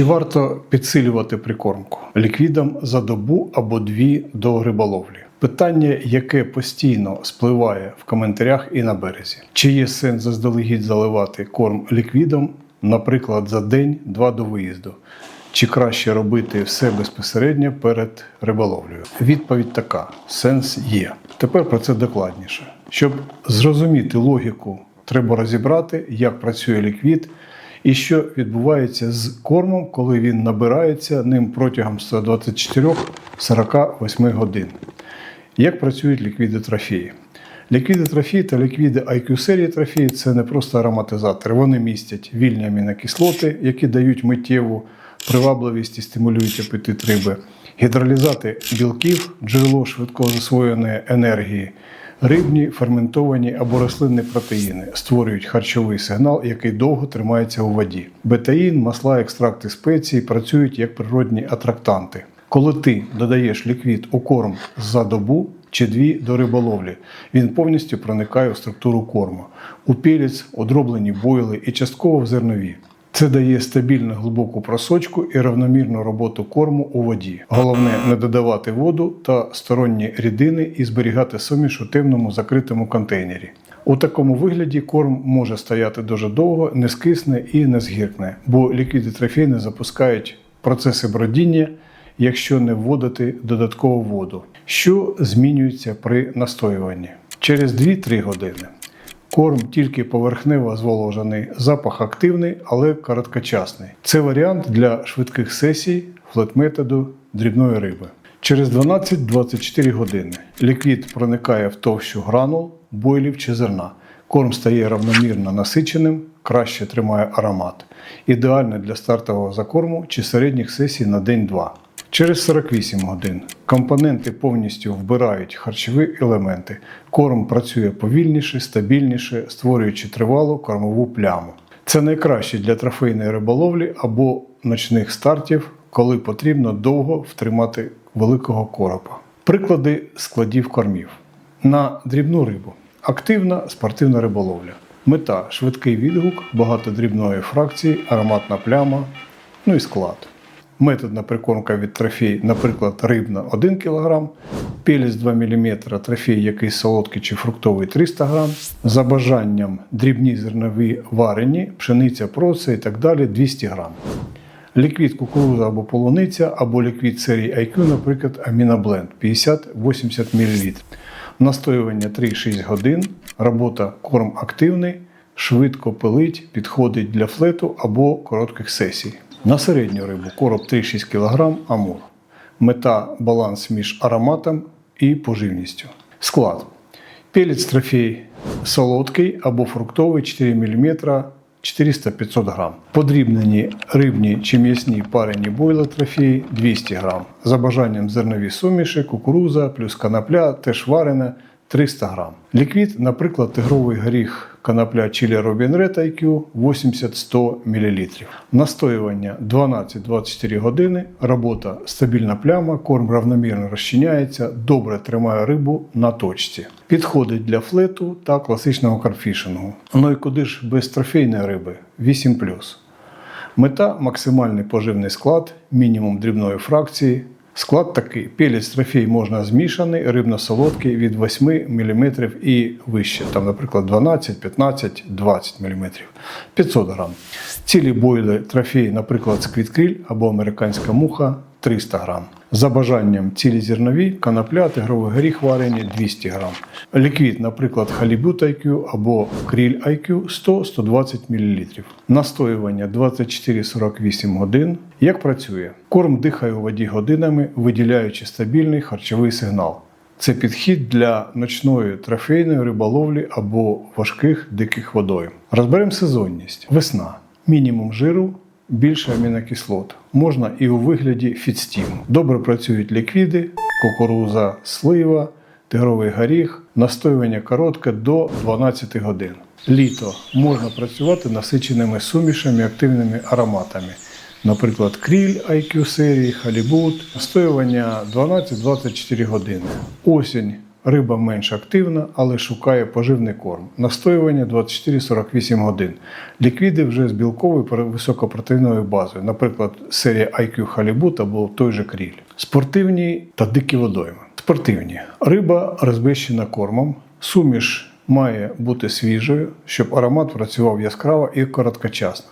Чи варто підсилювати прикормку ліквідом за добу або дві до риболовлі? Питання, яке постійно спливає в коментарях і на березі. Чи є сенс заздалегідь заливати корм ліквідом, наприклад, за день-два до виїзду? Чи краще робити все безпосередньо перед риболовлею? Відповідь така: сенс є. Тепер про це докладніше. Щоб зрозуміти логіку, треба розібрати, як працює ліквід і що відбувається з кормом, коли він набирається ним протягом 124-48 годин. Як працюють ліквіди трофеї? Ліквіди трофеї та ліквіди IQ серії трофеї це не просто ароматизатори. Вони містять вільні амінокислоти, які дають миттєву привабливість і стимулюють апетит риби, гідролізати білків, джерело швидко засвоєної енергії, рибні, ферментовані або рослинні протеїни створюють харчовий сигнал, який довго тримається у воді. Бетаїн, масла, екстракти спецій працюють як природні атрактанти. Коли ти додаєш ліквід у корм за добу чи дві до риболовлі, він повністю проникає у структуру корму, у пілець, у бойли і частково в зернові. Це дає стабільну глибоку просочку і равномірну роботу корму у воді. Головне не додавати воду та сторонні рідини і зберігати суміш у темному закритому контейнері. У такому вигляді корм може стояти дуже довго, не скисне і не згіркне, бо ліквіди трофейни запускають процеси бродіння, якщо не вводити додаткову воду, що змінюється при настоюванні. Через 2-3 години Корм тільки поверхнево зволожений, запах активний, але короткочасний. Це варіант для швидких сесій флет-методу дрібної риби. Через 12-24 години ліквід проникає в товщу гранул, бойлів чи зерна. Корм стає равномірно насиченим, краще тримає аромат. Ідеально для стартового закорму чи середніх сесій на день-два. Через 48 годин компоненти повністю вбирають харчові елементи. Корм працює повільніше, стабільніше, створюючи тривалу кормову пляму. Це найкраще для трофейної риболовлі або ночних стартів, коли потрібно довго втримати великого коропа. Приклади складів кормів на дрібну рибу. Активна спортивна риболовля. Мета швидкий відгук, багато дрібної фракції, ароматна пляма, ну і склад. Методна прикормка від трофей, наприклад, рибна 1 кг, пелець 2 мм, трофей якийсь солодкий чи фруктовий 300 г, за бажанням дрібні зернові варені, пшениця, проса і так далі 200 г. Ліквід кукуруза або полуниця, або ліквід серії IQ, наприклад, амінобленд 50-80 мл. Настоювання 3-6 годин, робота корм активний, швидко пилить, підходить для флету або коротких сесій. На середню рибу короб 3-6 кг амур. Мета баланс між ароматом і поживністю. Склад. Пелець трофей солодкий або фруктовий 4 мм 400-500 г. Подрібнені рибні чи м'ясні парені бойла трофеї 200 г. За бажанням зернові суміші, кукуруза плюс канапля теж варена 300 г. Ліквід, наприклад, тигровий горіх канапля Чилі Robin Red IQ 80-100 мл. Настоювання 12-24 години, робота стабільна пляма, корм равномірно розчиняється, добре тримає рибу на точці. Підходить для флету та класичного карфішингу. Ну і куди ж без трофейної риби 8 Мета максимальний поживний склад, мінімум дрібної фракції. Склад такий: пелець трофей можна змішаний, рибно-солодкий від 8 мм і вище. Там, наприклад, 12, 15, 20 мм. 500 грам. Цілі бойли трофей, наприклад, сквіткріль або американська муха 300 грам. За бажанням цілі зернові, канапля, тигровий горіх варені 200 грам. Ліквід, наприклад, халібут IQ або кріль IQ 100-120 мл. Настоювання 24-48 годин. Як працює? Корм дихає у воді годинами, виділяючи стабільний харчовий сигнал. Це підхід для ночної трофейної риболовлі або важких диких водойм. Розберемо сезонність. Весна. Мінімум жиру більше амінокислот. Можна і у вигляді фідстіму. Добре працюють ліквіди, кукуруза, слива, тигровий горіх, настоювання коротке до 12 годин. Літо можна працювати насиченими сумішами, активними ароматами. Наприклад, кріль IQ серії, халібут, настоювання 12-24 години. Осінь Риба менш активна, але шукає поживний корм. Настоювання 24-48 годин. Ліквіди вже з білковою високопротеїновою базою, наприклад, серія IQ Халібут або той же кріль. Спортивні та дикі водойми. Спортивні. Риба розбещена кормом, суміш має бути свіжою, щоб аромат працював яскраво і короткочасно.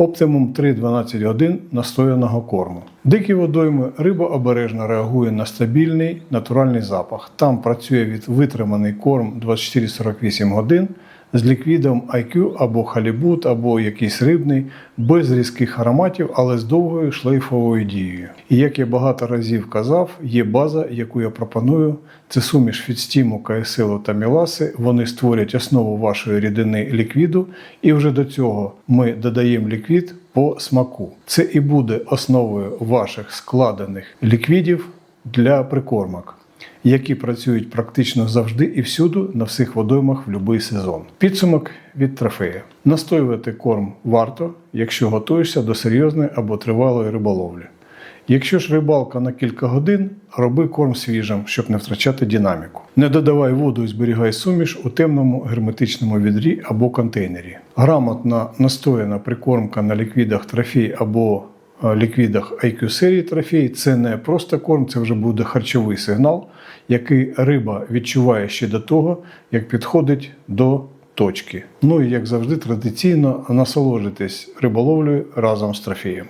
Оптимум 3-12 годин настояного корму. Дикі водойми риба обережно реагує на стабільний натуральний запах. Там працює від витриманий корм 24-48 годин з ліквідом IQ або халібут, або якийсь рибний, без різких ароматів, але з довгою шлейфовою дією. І як я багато разів казав, є база, яку я пропоную. Це суміш фідстіму, КСЛ та міласи. Вони створять основу вашої рідини ліквіду, і вже до цього ми додаємо ліквід по смаку. Це і буде основою ваших складених ліквідів для прикормок які працюють практично завжди і всюди на всіх водоймах в будь-який сезон. Підсумок від трофея. Настоювати корм варто, якщо готуєшся до серйозної або тривалої риболовлі. Якщо ж рибалка на кілька годин, роби корм свіжим, щоб не втрачати динаміку. Не додавай воду і зберігай суміш у темному герметичному відрі або контейнері. Грамотна настояна прикормка на ліквідах трофей або ліквідах IQ серії трофей це не просто корм, це вже буде харчовий сигнал, який риба відчуває ще до того, як підходить до точки. Ну і як завжди, традиційно насолоджуйтесь риболовлею разом з трофеєм.